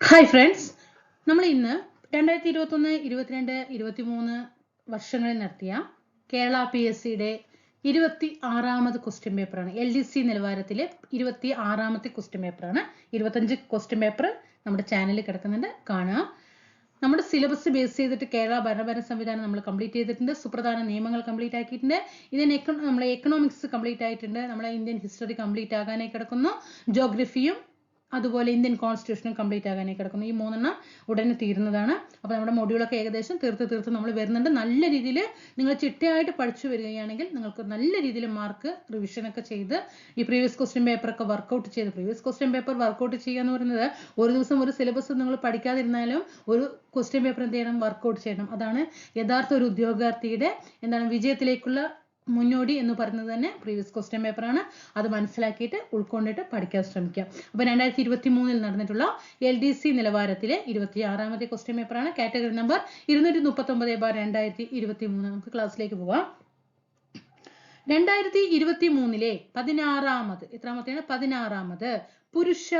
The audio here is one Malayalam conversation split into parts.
ഹായ് ഫ്രണ്ട്സ് നമ്മൾ ഇന്ന് രണ്ടായിരത്തി ഇരുപത്തൊന്ന് ഇരുപത്തിരണ്ട് ഇരുപത്തിമൂന്ന് വർഷങ്ങളിൽ നടത്തിയ കേരള പി എസ് സിയുടെ ഇരുപത്തി ആറാമത് ക്വസ്റ്റ്യൻ പേപ്പറാണ് എൽ ഡി സി നിലവാരത്തിലെ ഇരുപത്തി ആറാമത്തെ ക്വസ്റ്റ്യൻ പേപ്പറാണ് ഇരുപത്തഞ്ച് ക്വസ്റ്റ്യൻ പേപ്പർ നമ്മുടെ ചാനലിൽ കിടക്കുന്നുണ്ട്. കാണുക നമ്മുടെ സിലബസ് ബേസ് ചെയ്തിട്ട് കേരള ഭരണഭരണ സംവിധാനം നമ്മൾ കംപ്ലീറ്റ് ചെയ്തിട്ടുണ്ട്. സുപ്രധാന നിയമങ്ങൾ കംപ്ലീറ്റ് ആക്കിയിട്ടുണ്ട്. ഇതിന് നമ്മളെ എക്കണോമിക്സ് കംപ്ലീറ്റ് ആയിട്ടുണ്ട്. നമ്മളെ ഇന്ത്യൻ ഹിസ്റ്ററി കംപ്ലീറ്റ് ആകാനായി കിടക്കുന്നു. ജോഗ്രഫിയും അതുപോലെ ഇന്ത്യൻ കോൺസ്റ്റിറ്റ്യൂഷനും കംപ്ലീറ്റ് ആകാനായി കിടക്കുന്നു. ഈ മൂന്നെണ്ണം ഉടനെ തീരുന്നതാണ്. അപ്പോൾ നമ്മുടെ മൊഡ്യൂളൊക്കെ ഏകദേശം തീർത്ത് തീർത്ത് നമ്മൾ വരുന്നുണ്ട്. നല്ല രീതിയിൽ നിങ്ങൾ ചിട്ടയായിട്ട് പഠിച്ചു വരികയാണെങ്കിൽ നിങ്ങൾക്ക് നല്ല രീതിയിൽ മാർക്ക് റിവിഷൻ ഒക്കെ ചെയ്ത് ഈ പ്രീവിയസ് ക്വസ്റ്റ്യൻ പേപ്പർ ഒക്കെ വർക്കൗട്ട് ചെയ്ത് previous question paper work out ചെയ്യുക എന്ന് പറയുന്നത് ഒരു ദിവസം ഒരു സിലബസ് നിങ്ങൾ പഠിക്കാതിരുന്നാലും ഒരു ക്വസ്റ്റ്യൻ പേപ്പർ എന്ത് ചെയ്യണം? വർക്കൗട്ട് ചെയ്യണം. അതാണ് യഥാർത്ഥ ഒരു ഉദ്യോഗാർത്ഥിയുടെ എന്താണ് വിജയത്തിലേക്കുള്ള മുന്നോടി എന്ന് പറയുന്നത് തന്നെ പ്രീവിയസ് ക്വസ്റ്റ്യൻ പേപ്പർ ആണ്. അത് മനസ്സിലാക്കിയിട്ട് ഉൾക്കൊണ്ടിട്ട് പഠിക്കാൻ ശ്രമിക്കുക. അപ്പോൾ രണ്ടായിരത്തി ഇരുപത്തി മൂന്നിൽ നടന്നിട്ടുള്ള എൽ ഡി സി നിലവാരത്തിലെ ഇരുപത്തി ആറാമത്തെ ക്വസ്റ്റ്യൻ പേപ്പറാണ് കാറ്റഗറി നമ്പർ ഇരുന്നൂറ്റി മുപ്പത്തി ഒമ്പത് ബാർ രണ്ടായിരത്തി ഇരുപത്തി മൂന്ന് നമുക്ക് ക്ലാസ്സിലേക്ക് പോവാം. രണ്ടായിരത്തി ഇരുപത്തി മൂന്നിലെ പതിനാറാമത് എത്രാമത്തെയാണ്? പതിനാറാമത് പുരുഷ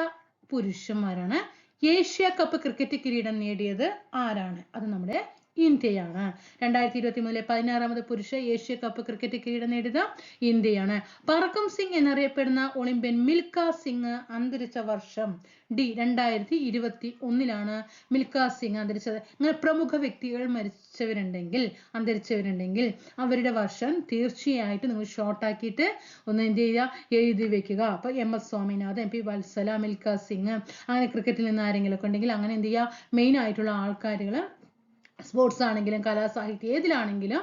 പുരുഷന്മാരാണ്. ഏഷ്യ കപ്പ് ക്രിക്കറ്റ് കിരീടം നേടിയത് ആരാണ്? അത് നമ്മുടെ ഇന്ത്യയാണ്. രണ്ടായിരത്തി ഇരുപത്തി മൂന്നിലെ പതിനാറാമത് പുരുഷ ഏഷ്യ കപ്പ് ക്രിക്കറ്റ് കിരീടം നേടിയത് ഇന്ത്യയാണ്. പറക്കം സിംഗ് എന്നറിയപ്പെടുന്ന ഒളിമ്പ്യൻ മിൽഖ സിംഗ് അന്തരിച്ച വർഷം ഡി രണ്ടായിരത്തി ഇരുപത്തി ഒന്നിലാണ് മിൽഖ സിംഗ് അന്തരിച്ചത്. ഇങ്ങനെ പ്രമുഖ വ്യക്തികൾ മരിച്ചവരുണ്ടെങ്കിൽ അന്തരിച്ചവരുണ്ടെങ്കിൽ അവരുടെ വർഷം തീർച്ചയായിട്ടും നിങ്ങൾ ഷോർട്ട് ആക്കിയിട്ട് ഒന്ന് എന്ത് ചെയ്യുക? എഴുതി വെക്കുക. അപ്പൊ M S Swaminathan M P Valsala Milkha Singh അങ്ങനെ ക്രിക്കറ്റിൽ നിന്ന് ആരെങ്കിലും ഒക്കെ ഉണ്ടെങ്കിൽ അങ്ങനെ എന്ത് ചെയ്യുക? മെയിൻ ആയിട്ടുള്ള ആൾക്കാരുകൾ സ്പോർട്സ് ആണെങ്കിലും കലാസാഹിത്യം ഏതിലാണെങ്കിലും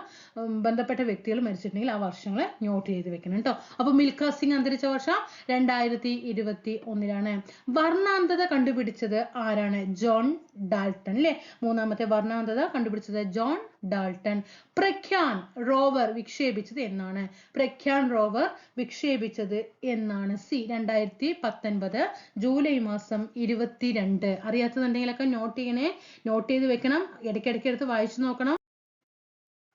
ബന്ധപ്പെട്ട വ്യക്തികൾ മരിച്ചിട്ടുണ്ടെങ്കിൽ ആ വർഷങ്ങളെ നോട്ട് ചെയ്ത് വെക്കണം കേട്ടോ അപ്പൊ മിൽഖ സിംഗ് അന്തരിച്ച വർഷം രണ്ടായിരത്തി ഇരുപത്തി ഒന്നിലാണ് വർണാന്തത കണ്ടുപിടിച്ചത് ആരാണ്? ജോൺ ഡാൽട്ടൺ അല്ലെ മൂന്നാമത്തെ വർണാന്തത കണ്ടുപിടിച്ചത് ജോൺ ഡാൾട്ടൺ പ്രഖ്യാൻ റോവർ വിക്ഷേപിച്ചത് എന്നാണ്. പ്രഖ്യാൻ റോവർ വിക്ഷേപിച്ചത് എന്നാണ്. സി രണ്ടായിരത്തി പത്തൊൻപത് ജൂലൈ മാസം ഇരുപത്തിരണ്ട്. അറിയാത്തതുണ്ടെങ്കിലൊക്കെ നോട്ട് ചെയ്യണേ? നോട്ട് ചെയ്ത് വെക്കണം. ഇടയ്ക്കിടയ്ക്ക് എടുത്ത് വായിച്ചു നോക്കണം.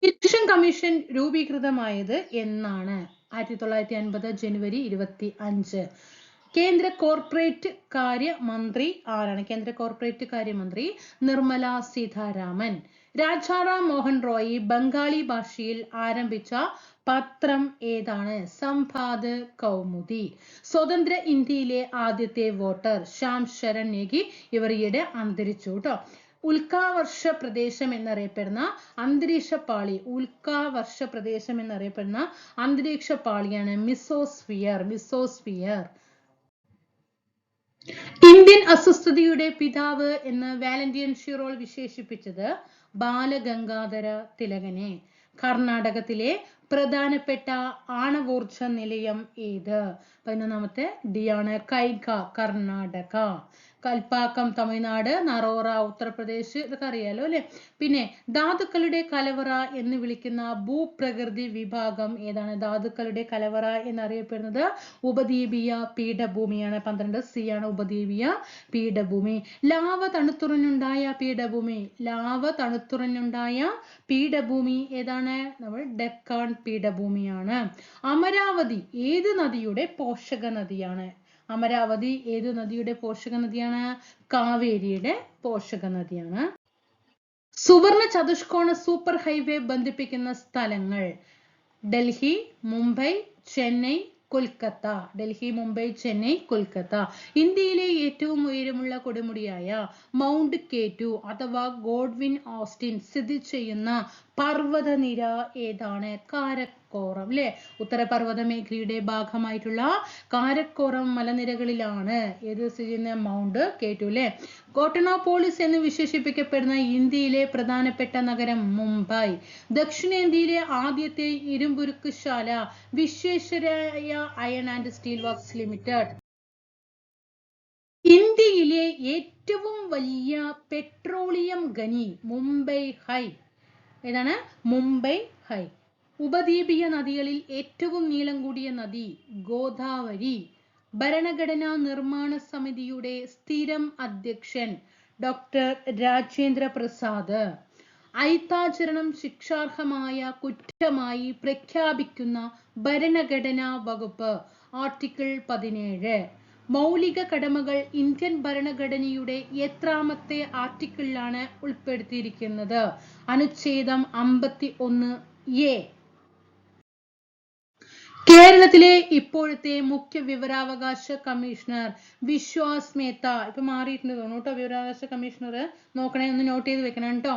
ഇലക്ഷൻ കമ്മീഷൻ രൂപീകൃതമായത് എന്നാണ്. ആയിരത്തി തൊള്ളായിരത്തി അൻപത് ജനുവരി ഇരുപത്തി അഞ്ച് കേന്ദ്ര കോർപ്പറേറ്റ് കാര്യ മന്ത്രി ആരാണ്? കേന്ദ്ര കോർപ്പറേറ്റ് കാര്യമന്ത്രി നിർമ്മല സീതാരാമൻ. രാജാറാം മോഹൻ റോയി ബംഗാളി ഭാഷയിൽ ആരംഭിച്ച പത്രം ഏതാണ്? സംഭാദ് കൗമുദി. സ്വതന്ത്ര ഇന്ത്യയിലെ ആദ്യത്തെ വോട്ടർ ശ്യാം ശരൺ നേഗി ഇവർ ഈയിടെ അന്തരിച്ചു കേട്ടോ ഉൽക്കാവർഷ പ്രദേശം എന്നറിയപ്പെടുന്ന അന്തരീക്ഷ പാളി ഉൽക്കാവർഷ പ്രദേശം എന്നറിയപ്പെടുന്ന അന്തരീക്ഷ പാളിയാണ് മിസോസ്ഫിയർ മിസോസ്ഫിയർ. ഇന്ത്യൻ അസ്വസ്ഥതയുടെ പിതാവ് എന്ന് വാലന്റിയൻ ഷിറോൾ വിശേഷിപ്പിച്ചത് ബാലഗംഗാധര തിലകനെ. കർണാടകത്തിലെ പ്രധാനപ്പെട്ട ആണവോർജ നിലയം ഏത്? പതിനൊന്നാമത്തെ ഡി ആണ് കൈഗ കർണാടക. കൽപ്പാക്കം തമിഴ്നാട് നറോറ ഉത്തർപ്രദേശ് ഇതൊക്കെ അറിയാലോ അല്ലെ? പിന്നെ ധാതുക്കളുടെ കലവറ എന്ന് വിളിക്കുന്ന ഭൂപ്രകൃതി വിഭാഗം ഏതാണ്? ധാതുക്കളുടെ കലവറ എന്നറിയപ്പെടുന്നത് ഉപദ്വീപീയ പീഠഭൂമിയാണ്. പന്ത്രണ്ട് സി ആണ് ഉപദ്വീപീയ പീഠഭൂമി. ലാവ തണുത്തുറഞ്ഞുണ്ടായ പീഠഭൂമി. ലാവ തണുത്തുറഞ്ഞുണ്ടായ പീഠഭൂമി ഏതാണ്? നമ്മൾ ഡെക്കാൻ പീഠഭൂമിയാണ്. അമരാവതി ഏത് നദിയുടെ പോഷക നദിയാണ് അമരാവതി ഏത് നദിയുടെ പോഷക നദിയാണ്? കാവേരിയുടെ പോഷക നദിയാണ്. സുവർണ ചതുഷ്കോണ സൂപ്പർ ഹൈവേ ബന്ധിപ്പിക്കുന്ന സ്ഥലങ്ങൾ ഡൽഹി മുംബൈ ചെന്നൈ കൊൽക്കത്ത. ഡൽഹി മുംബൈ ചെന്നൈ കൊൽക്കത്ത. ഇന്ത്യയിലെ ഏറ്റവും ഉയരമുള്ള കൊടുമുടിയായ മൗണ്ട് കെ ടു അഥവാ ഗോഡ്വിൻ ഓസ്റ്റിൻ സ്ഥിതി ചെയ്യുന്ന പർവതനിര ഏതാണ്? കാരക്കോറം അല്ലെ ഉത്തരപർവത മേഖലയുടെ ഭാഗമായിട്ടുള്ള കാരക്കോറം മലനിരകളിലാണ്. ഏത് സ്ഥിതി ചെയ്യുന്ന മൗണ്ട് കേറ്റു അല്ലെ കോട്ടണോപോളിസ് എന്ന് വിശേഷിപ്പിക്കപ്പെടുന്ന ഇന്ത്യയിലെ പ്രധാനപ്പെട്ട നഗരം മുംബൈ. ദക്ഷിണേന്ത്യയിലെ ആദ്യത്തെ ഇരുമ്പുരുക്കുശാല Visvesvaraya iron and steel works limited. ഇന്ത്യയിലെ ഏറ്റവും വലിയ പെട്രോളിയം ഖനി മുംബൈ ഹൈ. ഏതാണ്? മുംബൈ ഹൈ. ഉപദ്വീപീയ നദികളിൽ ഏറ്റവും നീളം കൂടിയ നദി ഗോദാവരി. ഭരണഘടനാ നിർമ്മാണ സമിതിയുടെ സ്ഥിരം അധ്യക്ഷൻ ഡോക്ടർ രാജേന്ദ്ര പ്രസാദ്. ഐത്താചരണം ശിക്ഷാർഹമായ കുറ്റമായി പ്രഖ്യാപിക്കുന്ന ഭരണഘടനാ വകുപ്പ്. ആർട്ടിക്കിൾ പതിനേഴ്. മൗലിക കടമകൾ ഇന്ത്യൻ ഭരണഘടനയുടെ എത്രാമത്തെ ആർട്ടിക്കിളിലാണ് ഉൾപ്പെടുത്തിയിരിക്കുന്നത്. അനുച്ഛേദം അമ്പത്തി ഒന്ന് എ. കേരളത്തിലെ ഇപ്പോഴത്തെ മുഖ്യ വിവരാവകാശ കമ്മീഷണർ വിശ്വാസ് മേത്ത. ഇപ്പൊ മാറിയിട്ടുണ്ട് തോന്നുന്നു കേട്ടോ വിവരാവകാശ കമ്മീഷണർ നോക്കണേ ഒന്ന് നോട്ട് ചെയ്ത് വെക്കണം കേട്ടോ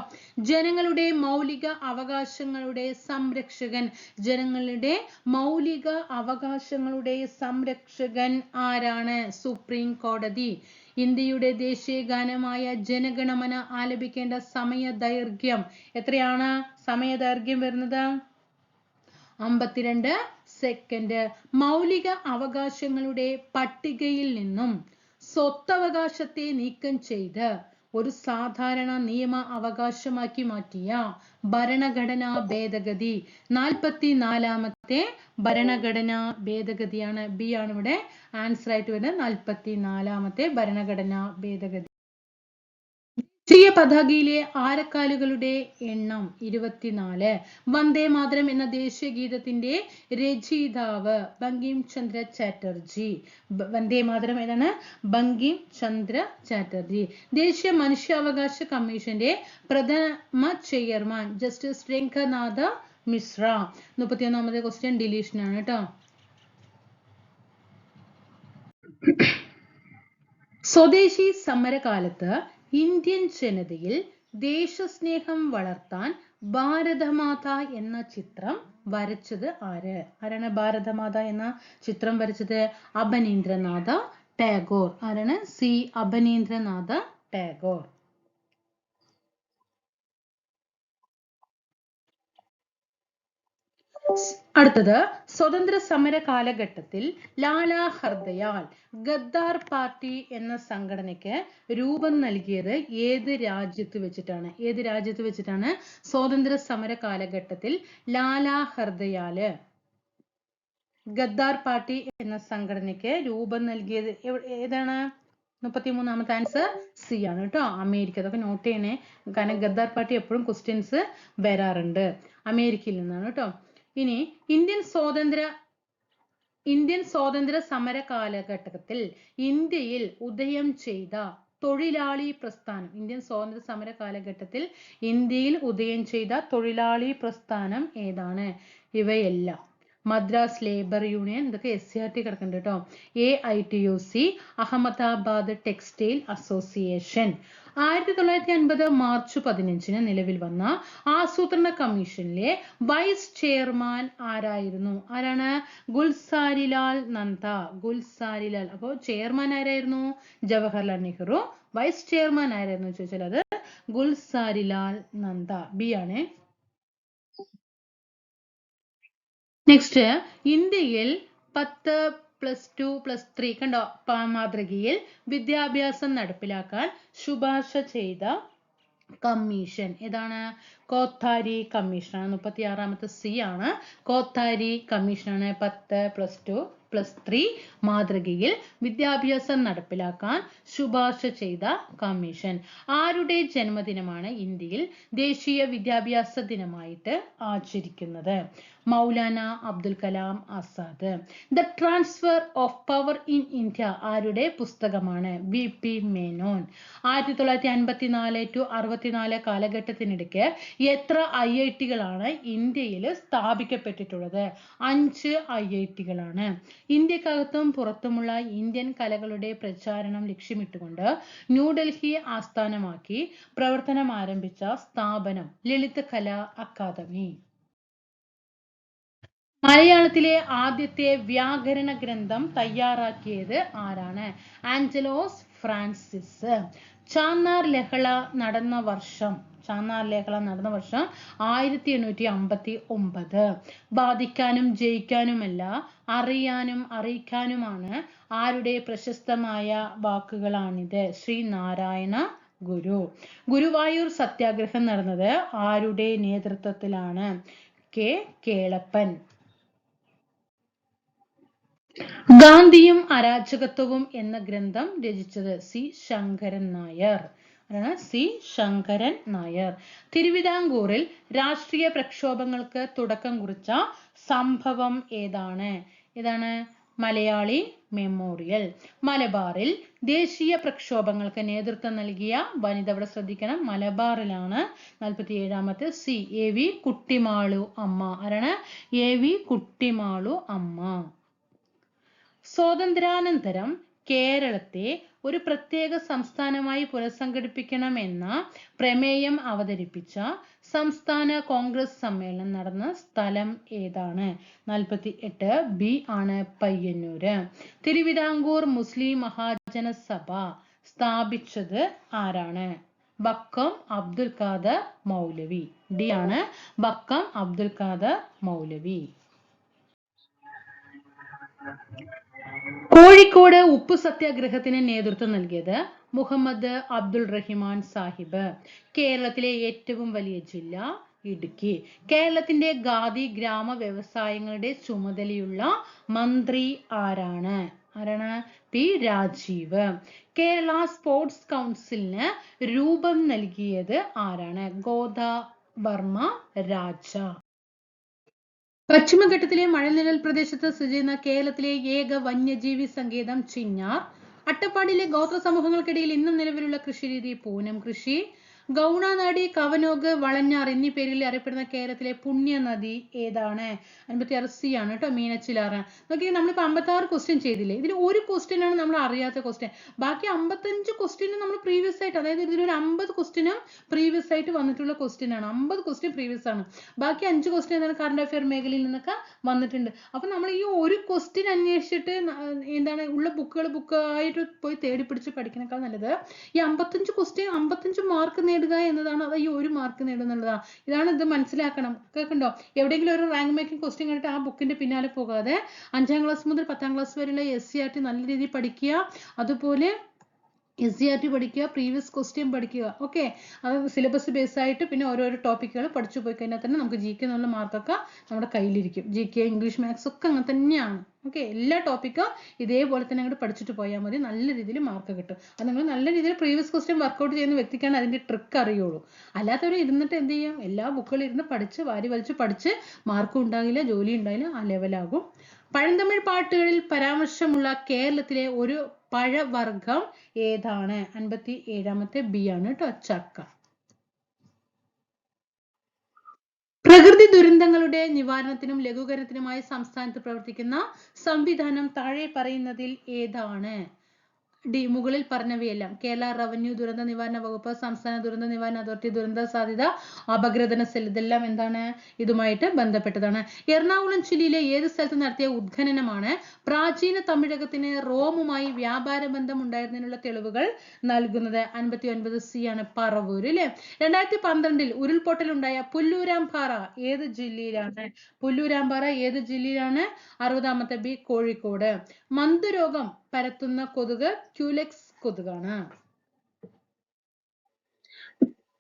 ജനങ്ങളുടെ മൗലിക അവകാശങ്ങളുടെ സംരക്ഷകൻ. ജനങ്ങളുടെ മൗലിക അവകാശങ്ങളുടെ സംരക്ഷകൻ ആരാണ്? സുപ്രീം കോടതി. ഇന്ത്യയുടെ ദേശീയ ഗാനമായ ജനഗണമന ആലപിക്കേണ്ട സമയ ദൈർഘ്യം എത്രയാണ് സമയ ദൈർഘ്യം വരുന്നത്? അമ്പത്തിരണ്ട് സെക്കൻഡ് മൗലിക അവകാശങ്ങളുടെ പട്ടികയിൽ നിന്നും സ്വത്തവകാശത്തെ നീക്കം ചെയ്ത് ഒരു സാധാരണ നിയമ അവകാശമാക്കി മാറ്റിയ ഭരണഘടനാ ഭേദഗതി. നാൽപ്പത്തി നാലാമത്തെ ഭരണഘടനാ ഭേദഗതിയാണ്. ബി ആണ് ഇവിടെ. ആൻസർ ആയിട്ട് വരുന്നത് നാൽപ്പത്തി നാലാമത്തെ ഭരണഘടനാ ഭേദഗതി. ദേശീയ പതാകയിലെ ആരക്കാലുകളുടെ എണ്ണം ഇരുപത്തിനാല്. വന്ദേ മാതരം എന്ന ദേശീയ ഗീതത്തിന്റെ രചയിതാവ് ബങ്കിം ചന്ദ്ര ചാറ്റർജി. വന്ദേ മാതരം ഏതാണ്? ബങ്കിം ചന്ദ്ര ചാറ്റർജി. ദേശീയ മനുഷ്യാവകാശ കമ്മീഷന്റെ പ്രഥമ ചെയർമാൻ ജസ്റ്റിസ് രംഗനാഥ മിശ്ര. മുപ്പത്തിയൊന്നാമത്തെ ക്വസ്റ്റ്യൻ ഡിലീഷനാണ് കേട്ടോ. സ്വദേശി സമരകാലത്ത് ഇന്ത്യൻ ജനതയിൽ ദേശസ്നേഹം വളർത്താൻ ഭാരതമാത എന്ന ചിത്രം വരച്ചത് ആര്? ആരാണ് ഭാരതമാത എന്ന ചിത്രം വരച്ചത്? അപനീന്ദ്രനാഥ ടാഗോർ. ആരാണ്? സി. അപനീന്ദ്രനാഥ ടാഗോർ. അടുത്തത് സ്വതന്ത്ര സമര കാലഘട്ടത്തിൽ ലാലാ ഹർദയാൽ ഗദ്ദാർ പാർട്ടി എന്ന സംഘടനയ്ക്ക് രൂപം നൽകിയത് ഏത് രാജ്യത്ത് വെച്ചിട്ടാണ്? ഏത് രാജ്യത്ത് വെച്ചിട്ടാണ് സ്വാതന്ത്ര്യ സമര കാലഘട്ടത്തിൽ ലാലാ ഹർദയാൽ? ഗദ്ദാർ പാർട്ടി എന്ന സംഘടനയ്ക്ക് രൂപം നൽകിയത് ഏതാണ്? മുപ്പത്തി മൂന്നാമത്തെ ആൻസർ സി ആണ് കേട്ടോ. അമേരിക്ക. അതൊക്കെ നോട്ട് ചെയ്യണേ. കാരണം ഗദ്ദാർ പാർട്ടി എപ്പോഴും ക്വസ്റ്റ്യൻസ് വരാറുണ്ട്. അമേരിക്കയിൽ നിന്നാണ് കേട്ടോ. ഇനി ഇന്ത്യൻ സ്വാതന്ത്ര്യ ഇന്ത്യൻ സ്വാതന്ത്ര്യ സമര കാലഘട്ടത്തിൽ ഇന്ത്യയിൽ ഉദയം ചെയ്ത തൊഴിലാളി പ്രസ്ഥാനം ഇന്ത്യൻ സ്വാതന്ത്ര്യ സമര കാലഘട്ടത്തിൽ ഇന്ത്യയിൽ ഉദയം ചെയ്ത തൊഴിലാളി പ്രസ്ഥാനം ഏതാണ്? ഇവയെല്ലാം. മദ്രാസ് ലേബർ യൂണിയൻ ഇതൊക്കെ എസ് സി ആർ ടി കിടക്കുന്നുണ്ട് കേട്ടോ A I T U C Ahmedabad textile association ആയിരത്തി തൊള്ളായിരത്തി അൻപത് മാർച്ച് പതിനഞ്ചിന് നിലവിൽ വന്ന ആസൂത്രണ കമ്മീഷനിലെ വൈസ് ചെയർമാൻ ആരായിരുന്നു? ആരാണ്? ഗുൽസാരിലാൽ നന്ദ. ഗുൽസാരിലാൽ. അപ്പോൾ ചെയർമാൻ ആരായിരുന്നു? ജവഹർലാൽ നെഹ്റു. വൈസ് ചെയർമാൻ ആരായിരുന്നു ചോദിച്ചാൽ അത്? ഗുൽസാരിലാൽ നന്ദ. ബി ആണ്. നെക്സ്റ്റ് ഇന്ത്യയിൽ പത്ത് പ്ലസ് ടു പ്ലസ് ത്രീ കണ്ടോ? മാതൃകയിൽ വിദ്യാഭ്യാസം നടപ്പിലാക്കാൻ ശുപാർശ ചെയ്ത കമ്മീഷൻ. ഏതാണ്? കോത്താരി കമ്മീഷനാണ്. മുപ്പത്തി ആറാമത്തെ സി ആണ്. കോത്താരി കമ്മീഷനാണ്. പത്ത് പ്ലസ് ടു പ്ലസ് ത്രീ മാതൃകയിൽ വിദ്യാഭ്യാസം നടപ്പിലാക്കാൻ ശുപാർശ ചെയ്ത കമ്മീഷൻ. ആരുടെ ജന്മദിനമാണ് ഇന്ത്യയിൽ ദേശീയ വിദ്യാഭ്യാസ ദിനമായിട്ട് ആചരിക്കുന്നത്? Maulana Abdul Kalam Azad. The transfer of power in India ആരുടെ പുസ്തകമാണ്? V P Menon. ആയിരത്തി തൊള്ളായിരത്തി അൻപത്തി നാല് ടു അറുപത്തിനാല് കാലഘട്ടത്തിനിടയ്ക്ക് എത്ര ഐ ഐ ടികളാണ് ഇന്ത്യയിൽ സ്ഥാപിക്കപ്പെട്ടിട്ടുള്ളത്? അഞ്ച് ഐ ഐ ടികളാണ്. ഇന്ത്യക്കകത്തും പുറത്തുമുള്ള ഇന്ത്യൻ കലകളുടെ പ്രചാരണം ലക്ഷ്യമിട്ടുകൊണ്ട് ന്യൂഡൽഹി ആസ്ഥാനമാക്കി പ്രവർത്തനം ആരംഭിച്ച സ്ഥാപനം ലളിത കലാ അക്കാദമി. മലയാളത്തിലെ ആദ്യത്തെ വ്യാകരണ ഗ്രന്ഥം തയ്യാറാക്കിയത് ആരാണ്? ആഞ്ചലോസ് ഫ്രാൻസിസ്. ചാന്നാർ ലഹള നടന്ന വർഷം ചാന്നാർ ലേഖല നടന്ന വർഷം ആയിരത്തി എണ്ണൂറ്റി അമ്പത്തി ഒമ്പത് ബാധിക്കാനും ജയിക്കാനുമല്ല അറിയാനും അറിയിക്കാനുമാണ് ആരുടെ പ്രശസ്തമായ വാക്കുകളാണിത്. ശ്രീനാരായണ ഗുരു. ഗുരുവായൂർ സത്യാഗ്രഹം നടന്നത് ആരുടെ നേതൃത്വത്തിലാണ്? കെ. കേളപ്പൻ. ഗാന്ധിയും അരാജകത്വവും എന്ന ഗ്രന്ഥം രചിച്ചത് സി ശങ്കരൻ നായർ. സി ശങ്കരൻ നായർ. തിരുവിതാംകൂറിൽ രാഷ്ട്രീയ പ്രക്ഷോഭങ്ങൾക്ക് തുടക്കം കുറിച്ച സംഭവം ഏതാണ്? ഏതാണ്? മലയാളി മെമ്മോറിയൽ. മലബാറിൽ ദേശീയ പ്രക്ഷോഭങ്ങൾക്ക് നേതൃത്വം നൽകിയ വനിത ഇവിടെ ശ്രദ്ധിക്കണം. മലബാറിലാണ് നാൽപ്പത്തി ഏഴാമത്തെ സി. എ. വി. കുട്ടിമാളു അമ്മ. ആരാണ്? എ. വി. കുട്ടിമാളു അമ്മ. സ്വാതന്ത്ര്യാനന്തരം കേരളത്തെ ഒരു പ്രത്യേക സംസ്ഥാനമായി പുനഃസംഘടിപ്പിക്കണമെന്ന പ്രമേയം അവതരിപ്പിച്ച സംസ്ഥാന കോൺഗ്രസ് സമ്മേളനം നടന്ന സ്ഥലം ഏതാണ്? നാൽപ്പത്തി എട്ട് ബി ആണ് പയ്യന്നൂര് തിരുവിതാംകൂർ മുസ്ലിം മഹാജന സഭ സ്ഥാപിച്ചത് ആരാണ്? ബക്കം അബ്ദുൽ ഖാദർ മൗലവി. ഡി ആണ് ബക്കം അബ്ദുൽ ഖാദർ മൗലവി. കോഴിക്കോട് ഉപ്പു സത്യാഗ്രഹത്തിന് നേതൃത്വം നൽകിയത് മുഹമ്മദ് അബ്ദുൾ റഹിമാൻ സാഹിബ്. കേരളത്തിലെ ഏറ്റവും വലിയ ജില്ല ഇടുക്കി. കേരളത്തിന്റെ ഖാദി ഗ്രാമ വ്യവസായങ്ങളുടെ ചുമതലയുള്ള മന്ത്രി ആരാണ്? ആരാണ്? പി രാജീവ്. കേരള സ്പോർട്സ് കൗൺസിലിന് രൂപം നൽകിയത് ആരാണ്? ഗോദ വർമ്മ രാജ. പശ്ചിമഘട്ടത്തിലെ മഴനിഴൽ പ്രദേശത്ത് സ്ഥിതി ചെയ്യുന്ന കേരളത്തിലെ ഏക വന്യജീവി സങ്കേതം ചിന്നാർ. അട്ടപ്പാടിയിലെ ഗോത്ര സമൂഹങ്ങൾക്കിടയിൽ ഇന്നും നിലവിലുള്ള കൃഷിരീതി പൂനം കൃഷി. ഗൗണാനാടി കവനോഗ് വളഞ്ഞാർ എന്നീ പേരിൽ അറിയപ്പെടുന്ന കേരളത്തിലെ പുണ്യ നദി ഏതാണ്? അൻപത്തി ആറ് സി ആണ് കേട്ടോ മീനച്ചിലാറ്. നോക്കി നമ്മളിപ്പോൾ അമ്പത്തി ആറ് ക്വസ്റ്റ്യൻ ചെയ്തില്ലേ? ഇതിൽ ഒരു ക്വസ്റ്റ്യൻ ആണ് നമ്മൾ അറിയാത്ത ക്വസ്റ്റ്യൻ ബാക്കി അമ്പത്തഞ്ച് ക്വസ്റ്റ്യനും നമ്മൾ പ്രീവിയസ് ആയിട്ട് അതായത് ഇതിലൊരു അമ്പത് ക്വസ്റ്റ്യനും പ്രീവിയസ് ആയിട്ട് വന്നിട്ടുള്ള ക്വസ്റ്റ്യൻ ആണ്. അമ്പത് ക്വസ്റ്റ്യൻ പ്രീവിയസ് ആണ്. ബാക്കി അഞ്ച് ക്വസ്റ്റ്യൻ എന്താണ് കറണ്ട് അഫയർ മേഖലയിൽ നിന്നൊക്കെ വന്നിട്ടുണ്ട്. അപ്പൊ നമ്മൾ ഈ ഒരു ക്വസ്റ്റ്യൻ അന്വേഷിച്ചിട്ട് എന്താണ് ഉള്ള ബുക്കുകൾ ബുക്കായിട്ട് പോയി തേടി പിടിച്ച് പഠിക്കുന്നേക്കാൾ നല്ലത് ഈ അമ്പത്തഞ്ച് ക്വസ്റ്റ്യൻ അമ്പത്തഞ്ച് മാർക്ക് നേടുക എന്നതാണ് അത് ഈ ഒരു മാർക്ക് നേടുക എന്നുള്ളതാണ് ഇതാണ് ഇത് മനസ്സിലാക്കണം. കേൾക്കണ്ടോ? എവിടെയെങ്കിലും ഒരു റാങ്ക് മേക്കിംഗ് ക്വസ്റ്റ്യൻ കണ്ടിട്ട് ആ ബുക്കിന്റെ പിന്നാലെ പോകാതെ അഞ്ചാം ക്ലാസ് മുതൽ പത്താം ക്ലാസ് വരെയുള്ള എസ് സി ആർ ടി നല്ല രീതിയിൽ പഠിക്കുക. അതുപോലെ എസ് സി ആർ ടി പഠിക്കുക പ്രീവിയസ് ക്വസ്റ്റ്യൻ പഠിക്കുക. ഓക്കെ അത് സിലബസ് ബേസ് ആയിട്ട് പിന്നെ ഓരോരോ ടോപ്പിക്കുകൾ പഠിച്ചു പോയി കഴിഞ്ഞാൽ തന്നെ നമുക്ക് ജി കെ എന്നുള്ള മാർക്കൊക്കെ നമ്മുടെ കയ്യിലിരിക്കും. ജി കെ ഇംഗ്ലീഷ് മാത്സ് ഒക്കെ അങ്ങനെ തന്നെയാണ്. ഓക്കെ എല്ലാ ടോപ്പിക്കും ഇതേപോലെ തന്നെ അങ്ങോട്ട് പഠിച്ചിട്ട് പോയാൽ മതി. നല്ല രീതിയിൽ മാർക്ക് കിട്ടും. അത് നിങ്ങൾ നല്ല രീതിയിൽ പ്രീവിയസ് ക്വസ്റ്റ്യൻ വർക്കൗട്ട് ചെയ്യുന്ന വ്യക്തിക്കാണ് അതിന്റെ ട്രിക്ക് അറിയുള്ളൂ. അല്ലാത്തവർ ഇരുന്നിട്ട് എന്ത് ചെയ്യും? എല്ലാ ബുക്കുകളും ഇരുന്ന് പഠിച്ച് വാരി വലിച്ച് പഠിച്ച് മാർക്കും ഉണ്ടാകില്ല ജോലി ഉണ്ടാകില്ല ആ ലെവലാകും പഴന്തമിഴ് പാട്ടുകളിൽ പരാമർശമുള്ള കേരളത്തിലെ ഒരു പഴവർഗം ഏതാണ്? അൻപത്തി ഏഴാമത്തെ ബി ആണ് കേട്ടോ ചക്ക. പ്രകൃതി ദുരന്തങ്ങളുടെ നിവാരണത്തിനും ലഘൂകരണത്തിനുമായി സംസ്ഥാനത്ത് പ്രവർത്തിക്കുന്ന സംവിധാനം താഴെ പറയുന്നതിൽ ഏതാണ്? ഡി മുകളിൽ പറഞ്ഞവയെല്ലാം. കേരള റവന്യൂ ദുരന്ത നിവാരണ വകുപ്പ് സംസ്ഥാന ദുരന്ത നിവാരണ അതോറിറ്റി ദുരന്ത സാധ്യത അപഗ്രഥന സെൽ ഇതെല്ലാം എന്താണ്? ഇതുമായിട്ട് ബന്ധപ്പെട്ടതാണ്. എറണാകുളം ജില്ലയിലെ ഏത് സ്ഥലത്ത് നടത്തിയ ഉദ്ഖനനമാണ് പ്രാചീന തമിഴകത്തിന് റോമുമായി വ്യാപാര ബന്ധം ഉണ്ടായിരുന്നതിനുള്ള തെളിവുകൾ നൽകുന്നത് അൻപത്തി ഒൻപത് സി ആണ് പറവൂര് അല്ലെ രണ്ടായിരത്തി പന്ത്രണ്ടിൽ ഉരുൾപൊട്ടലുണ്ടായ പുല്ലൂരാംപാറ ഏത് ജില്ലയിലാണ്? പുല്ലൂരാംപാറ ഏത് ജില്ലയിലാണ്? അറുപതാമത്തെ ബി കോഴിക്കോട്. മന്ദരോഗം പരത്തുന്ന കൊതുക് ക്യൂലെക്സ് കൊതുകാണ്.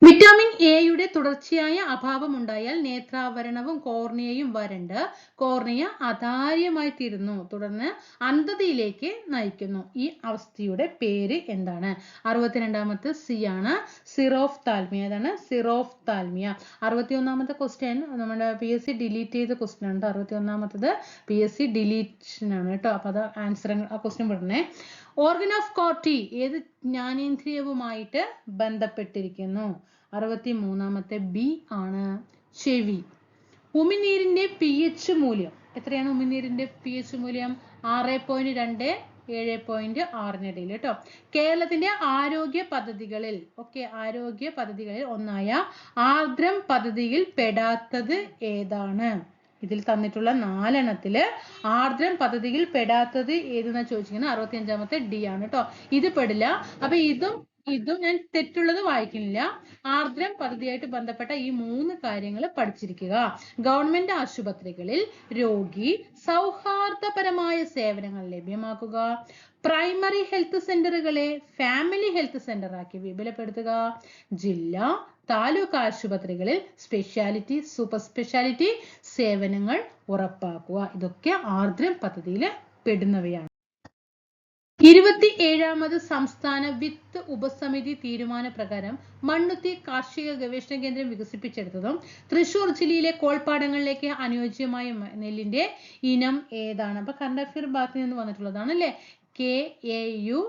വിറ്റാമിൻ എയുടെ തുടർച്ചയായ അഭാവം ഉണ്ടായാൽ നേത്രാവരണവും കോർണിയയും വരണ്ട്. കോർണിയ അതാര്യമായി തീരുന്നു. തുടർന്ന് അന്ധതയിലേക്ക് നയിക്കുന്നു. ഈ അവസ്ഥയുടെ പേര് എന്താണ്? അറുപത്തിരണ്ടാമത്തെ സി ആണ് സിറോഫ് താൽമിയ അതാണ് സിറോഫ് താൽമിയ അറുപത്തി ഒന്നാമത്തെ ക്വസ്റ്റ്യൻ നമ്മുടെ പി എസ് സി ഡിലീറ്റ് ചെയ്ത ക്വസ്റ്റ്യൻ ആണ് അറുപത്തി ഒന്നാമത്തത് പി എസ് സി ഡിലീഷൻ ആണ് കേട്ടോ അപ്പൊ അത് ആൻസർ ആ ക്വസ്റ്റ്യൻ വിടണേ ഓർഗൻ ഓഫ് കോർട്ടി ഏത് ജ്ഞാനേന്ദ്രിയവുമായിട്ട് ബന്ധപ്പെട്ടിരിക്കുന്നു? അറുപത്തി മൂന്നാമത്തെ ബി ആണ് ചെവി. ഉമിനീരിന്റെ പി എച്ച് മൂല്യം. എത്രയാണ് ഉമിനീരിന്റെ പി എച്ച് മൂല്യം? ആറ് പോയിന്റ് രണ്ട് ഏഴ് പോയിന്റ് ആറിനിടയിൽ കേട്ടോ. കേരളത്തിന്റെ ആരോഗ്യ പദ്ധതികളിൽ ഓക്കെ ആരോഗ്യ പദ്ധതികളിൽ ഒന്നായ ആർദ്രം പദ്ധതിയിൽ പെടാത്തത് ഏതാണ്? ഇതിൽ തന്നിട്ടുള്ള നാലെണ്ണത്തിൽ ആർദ്രം പദ്ധതിയിൽ പെടാത്തത് ഏതെന്നാ ചോദിച്ചിരിക്കുന്നത് അറുപത്തി അഞ്ചാമത്തെ ഡി ആണ് കേട്ടോ ഇത് പെടില്ല. അപ്പൊ ഇതും ഇതും ഞാൻ തെറ്റുള്ളത് വായിക്കുന്നില്ല. ആർദ്രം പദ്ധതിയായിട്ട് ബന്ധപ്പെട്ട ഈ മൂന്ന് കാര്യങ്ങൾ പഠിച്ചിരിക്കുക. ഗവൺമെന്റ് ആശുപത്രികളിൽ രോഗി സൗഹാർദ്ദപരമായ സേവനങ്ങൾ ലഭ്യമാക്കുക. പ്രൈമറി ഹെൽത്ത് സെന്ററുകളെ ഫാമിലി ഹെൽത്ത് സെന്റർ ആക്കി വിപുലപ്പെടുത്തുക. ജില്ല താലൂക്ക് ആശുപത്രികളിൽ സ്പെഷ്യാലിറ്റി സൂപ്പർ സ്പെഷ്യാലിറ്റി സേവനങ്ങൾ ഉറപ്പാക്കുക. ഇതൊക്കെ ആർദ്രം പദ്ധതിയിൽ പെടുന്നവയാണ്. ഇരുപത്തി ഏഴാമത് സംസ്ഥാന വിത്ത് ഉപസമിതി തീരുമാന പ്രകാരം മണ്ണുത്തി കാർഷിക ഗവേഷണ കേന്ദ്രം വികസിപ്പിച്ചെടുത്തതും തൃശൂർ ജില്ലയിലെ കോൾപ്പാടങ്ങളിലേക്ക് അനുയോജ്യമായ നെല്ലിന്റെ ഇനം ഏതാണ്? അപ്പൊ കറണ്ട് അഫയർ ഭാഗത്ത് നിന്ന് വന്നിട്ടുള്ളതാണ് അല്ലെ കെ എ യു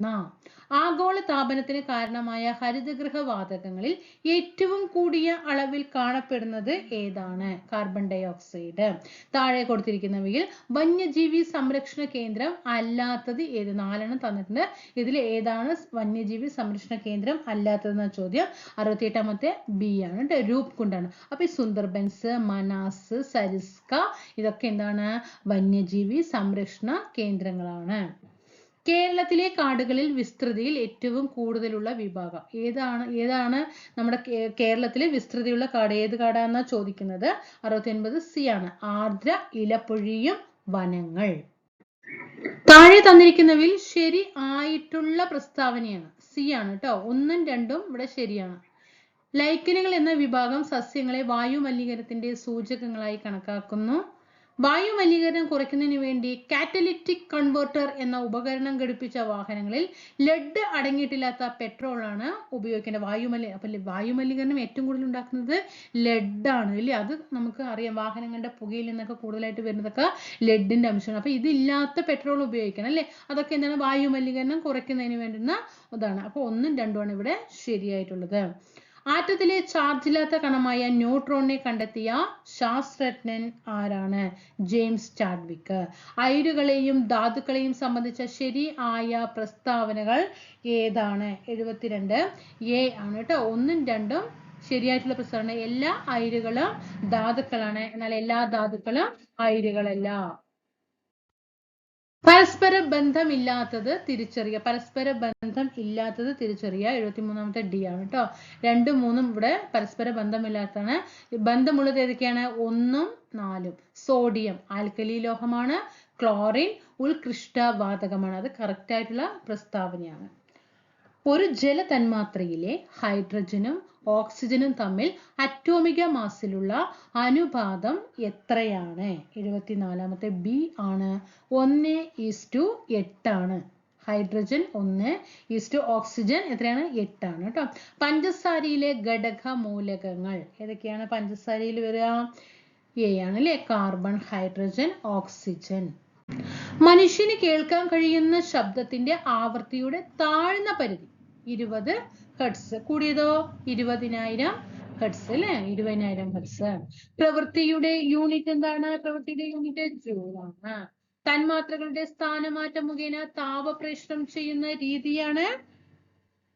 മനുരത്ന ആഗോള താപനത്തിന് കാരണമായ ഹരിതഗൃഹ വാതകങ്ങളിൽ ഏറ്റവും കൂടിയ അളവിൽ കാണപ്പെടുന്നത് ഏതാണ്? കാർബൺ ഡൈ ഓക്സൈഡ് താഴെ കൊടുത്തിരിക്കുന്നവയിൽ വന്യജീവി സംരക്ഷണ കേന്ദ്രം അല്ലാത്തത് ഏത്? നാലെണ്ണം തന്നിട്ടുണ്ട്. ഇതിൽ ഏതാണ് വന്യജീവി സംരക്ഷണ കേന്ദ്രം അല്ലാത്തതെന്ന ചോദ്യം അറുപത്തിയെട്ടാമത്തെ ബി ആണ് ട്ടോ. രൂപ് കുണ്ടാണ് അപ്പൊ ഈ സുന്ദർബൻസ് മനാസ് സരിസ്ക ഇതൊക്കെ എന്താണ്? വന്യജീവി സംരക്ഷണ കേന്ദ്രങ്ങളാണ്. കേരളത്തിലെ കാടുകളിൽ വിസ്തൃതിയിൽ ഏറ്റവും കൂടുതലുള്ള വിഭാഗം. ഏതാണ് ഏതാണ് നമ്മുടെ കേരളത്തിലെ വിസ്തൃതിയുള്ള കാട്? ഏത് കാടാന്നാ ചോദിക്കുന്നത്? അറുപത്തി ഒൻപത് സി ആണ്. ആർദ്ര ഇലപ്പൊഴിയും വനങ്ങൾ. താഴെ തന്നിരിക്കുന്നവയിൽ ശരി ആയിട്ടുള്ള പ്രസ്താവനയാണ്. സി ആണ് കേട്ടോ ഒന്നും രണ്ടും ഇവിടെ ശരിയാണ്. ലൈക്കനുകൾ എന്ന വിഭാഗം സസ്യങ്ങളെ വായു മലിനീകരണത്തിന്റെ സൂചകങ്ങളായി കണക്കാക്കുന്നു. വായു മലിനീകരണം കുറയ്ക്കുന്നതിന് വേണ്ടി കാറ്റലിറ്റിക് കൺവേർട്ടർ എന്ന ഉപകരണം ഘടിപ്പിച്ച വാഹനങ്ങളിൽ ലെഡ് അടങ്ങിയിട്ടില്ലാത്ത പെട്രോൾ ആണ് ഉപയോഗിക്കേണ്ടത് വായുമലി അപ്പൊ ലെ- വായു മലിനീകരണം ഏറ്റവും കൂടുതൽ ഉണ്ടാക്കുന്നത് ലെഡ് ആണ് അല്ലേ അത് നമുക്ക് അറിയാം. വാഹനങ്ങളുടെ പുകയിൽ നിന്നൊക്കെ കൂടുതലായിട്ട് വരുന്നതൊക്കെ ലെഡിന്റെ അംശമാണ്. അപ്പൊ ഇതില്ലാത്ത പെട്രോൾ ഉപയോഗിക്കണം അല്ലേ? അതൊക്കെ എന്താണ്? വായു മലിനീകരണം കുറയ്ക്കുന്നതിന് വേണ്ടുന്ന ഇതാണ്. അപ്പൊ ഒന്നും രണ്ടുമാണ് ഇവിടെ ശരിയായിട്ടുള്ളത്. ആറ്റത്തിലെ ചാർജ് ഇല്ലാത്ത കണമായ ന്യൂട്രോണിനെ കണ്ടെത്തിയ ശാസ്ത്രജ്ഞൻ ആരാണ്? ജെയിംസ് ചാഡ്വിക്ക് അയിരുകളെയും ധാതുക്കളെയും സംബന്ധിച്ച ശരി ആയ പ്രസ്താവനകൾ ഏതാണ്? എഴുപത്തിരണ്ട്. എ ആണ് കേട്ടോ. ഒന്നും രണ്ടും ശരിയായിട്ടുള്ള പ്രസ്താവന. എല്ലാ അയിരുകളും ധാതുക്കളാണ്. എന്നാൽ എല്ലാ ധാതുക്കളും അയിരുകളല്ല. പരസ്പര ബന്ധമില്ലാത്തത് തിരിച്ചറിയുക. പരസ്പര ബന്ധം ഇല്ലാത്തത് തിരിച്ചറിയുക. എഴുപത്തിമൂന്നാമത്തെ ഡി ആണ് കേട്ടോ. രണ്ടും മൂന്നും ഇവിടെ പരസ്പര ബന്ധമില്ലാത്തതാണ്. ബന്ധമുള്ളത് ഏതൊക്കെയാണ്? ഒന്നും നാലും. സോഡിയം ആൽക്കലി ലോഹമാണ്. ക്ലോറിൻ ഉത്കൃഷ്ട വാതകമാണ് അത് കറക്റ്റ് ആയിട്ടുള്ള പ്രസ്താവനയാണ്. ഒരു ജല തന്മാത്രയിലെ ഹൈഡ്രജനും ഓക്സിജനും തമ്മിൽ അറ്റോമിക മാസിലുള്ള അനുപാതം എത്രയാണ്? എഴുപത്തിനാലാമത്തെ ബി ആണ്. ഒന്ന് ഈസ് ടു എട്ടാണ് ഹൈഡ്രജൻ ഒന്ന് ഈസ് ടു ഓക്സിജൻ എത്രയാണ്? എട്ടാണ് കേട്ടോ പഞ്ചസാരയിലെ ഘടക മൂലകങ്ങൾ ഏതൊക്കെയാണ് പഞ്ചസാരയിൽ വരിക? എ ആണ് അല്ലേ കാർബൺ ഹൈഡ്രജൻ ഓക്സിജൻ മനുഷ്യന് കേൾക്കാൻ കഴിയുന്ന ശബ്ദത്തിന്റെ ആവൃത്തിയുടെ താഴ്ന്ന പരിധി. ഇരുപത് ഹെഡ്സ് കൂടിയതോ? ഇരുപതിനായിരം ഹെഡ്സ് അല്ലെ? ഇരുപതിനായിരം ഹെഡ്സ് പ്രവൃത്തിയുടെ യൂണിറ്റ് എന്താണ്? പ്രവൃത്തിയുടെ യൂണിറ്റ് ജൂൾ ആണ് തന്മാത്രകളുടെ സ്ഥാനമാറ്റം മുഖേന താപപ്രേഷണം ചെയ്യുന്ന രീതിയാണ്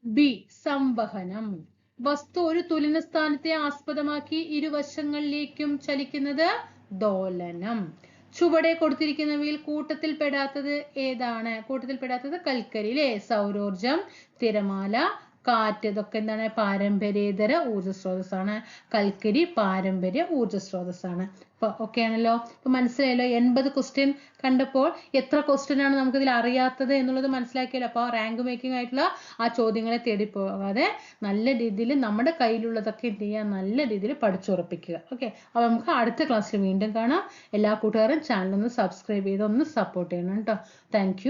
ബി സംവഹനം. വസ്തു ഒരു തുലന സ്ഥാനത്തെ ആസ്പദമാക്കി ഇരുവശങ്ങളിലേക്കും ചലിക്കുന്നത് ദോലനം. ചുവടെ കൊടുത്തിരിക്കുന്നവയിൽ കൂട്ടത്തിൽപ്പെടാത്തത് ഏതാണ്? കൂട്ടത്തിൽപ്പെടാത്തത് കൽക്കരി അല്ലേ സൗരോർജം തിരമാല കാറ്റ് ഇതൊക്കെ എന്താണ്? പാരമ്പര്യേതര ഊർജ സ്രോതസ്സാണ് കൽക്കരി പാരമ്പര്യ ഊർജ സ്രോതസ്സാണ് അപ്പൊ ഓക്കെ ആണല്ലോ ഇപ്പൊ മനസ്സിലായല്ലോ? എൺപത് ക്വസ്റ്റ്യൻ കണ്ടപ്പോൾ എത്ര ക്വസ്റ്റ്യൻ ആണ് നമുക്ക് ഇതിൽ അറിയാത്തത് എന്നുള്ളത് മനസ്സിലാക്കിയല്ലോ. അപ്പോൾ റാങ്ക് മേക്കിംഗ് ആയിട്ടുള്ള ആ ചോദ്യങ്ങളെ തേടി പോകാതെ നല്ല രീതിയിൽ നമ്മുടെ കയ്യിലുള്ളതൊക്കെ എന്ത് ചെയ്യുക? നല്ല രീതിയിൽ പഠിച്ചുറപ്പിക്കുക. ഓക്കെ അപ്പൊ നമുക്ക് അടുത്ത ക്ലാസ്സിൽ വീണ്ടും കാണാം. എല്ലാ കൂട്ടുകാരും ചാനൽ ഒന്ന് സബ്സ്ക്രൈബ് ചെയ്ത് ഒന്ന് സപ്പോർട്ട് ചെയ്യണം കേട്ടോ. താങ്ക്